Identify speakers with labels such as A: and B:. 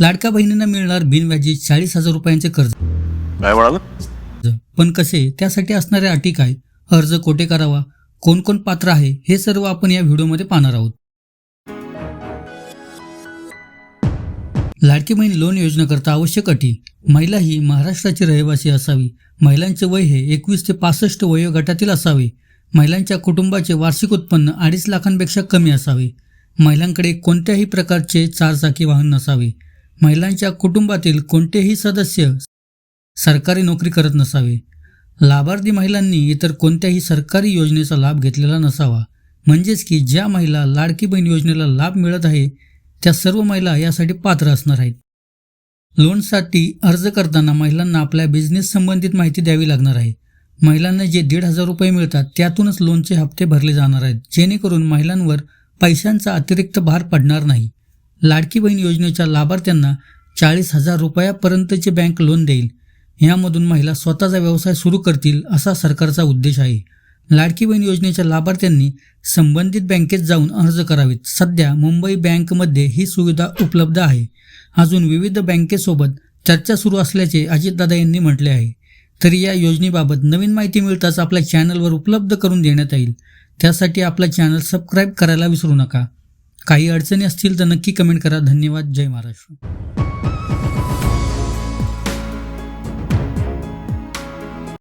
A: लाडक्या बहिणींना मिळणार बिनव्याजी चाळीस हजार रुपयांचे कर्ज.
B: काय म्हणाल?
A: पण कसे त्यासाठी असणाऱ्या अटी काय? अर्ज कोठे करावा? कोण कोण पात्र आहे? हे सर्व आपण या व्हिडिओमध्ये पाहणार आहोत. लाडकी बहीण लोन योजनेकरता आवश्यक अटी. महिला ही महाराष्ट्राची रहिवासी असावी. महिलांचे वय हे एकवीस ते पासष्ट वयोगटातील असावे. महिलांच्या कुटुंबाचे वार्षिक उत्पन्न अडीच लाखांपेक्षा कमी असावे. महिलांकडे कोणत्याही प्रकारचे चारचाकी वाहन नसावे. महिलांच्या कुटुंबातील कोणतेही सदस्य सरकारी नोकरी करत नसावे. लाभार्थी महिलांनी इतर कोणत्याही सरकारी योजनेचा लाभ घेतलेला नसावा. म्हणजेच की ज्या महिला लाडकी बहीण योजनेला लाभ मिळत आहे त्या सर्व महिला यासाठी पात्र असणार आहेत. लोनसाठी अर्ज करताना महिलांना आपल्या बिझनेस संबंधित माहिती द्यावी लागणार आहे. महिलांना जे दीड हजार रुपये मिळतात त्यातूनच लोनचे हप्ते भरले जाणार आहेत जेणेकरून महिलांवर पैशांचा अतिरिक्त भार पडणार नाही. लाडकी बहीण योजनेच्या लाभार्थ्यांना चाळीस हजार रुपयापर्यंतचे बँक लोन देईल. यामधून महिला स्वतःचा व्यवसाय सुरू करतील असा सरकारचा उद्देश आहे. लाडकी बहीण योजनेच्या लाभार्थ्यांनी संबंधित बँकेत जाऊन अर्ज करावेत. सध्या मुंबई बँकमध्ये ही सुविधा उपलब्ध आहे. अजून विविध बँकेसोबत चर्चा सुरू असल्याचे अजितदादा यांनी म्हटले आहे. तरी या योजनेबाबत नवीन माहिती मिळताच आपल्या चॅनलवर उपलब्ध करून देण्यात येईल. त्यासाठी आपला चॅनल सबस्क्राईब करायला विसरू नका. काही अडचणी असतील तर नक्की कमेंट करा. धन्यवाद. जय महाराष्ट्र.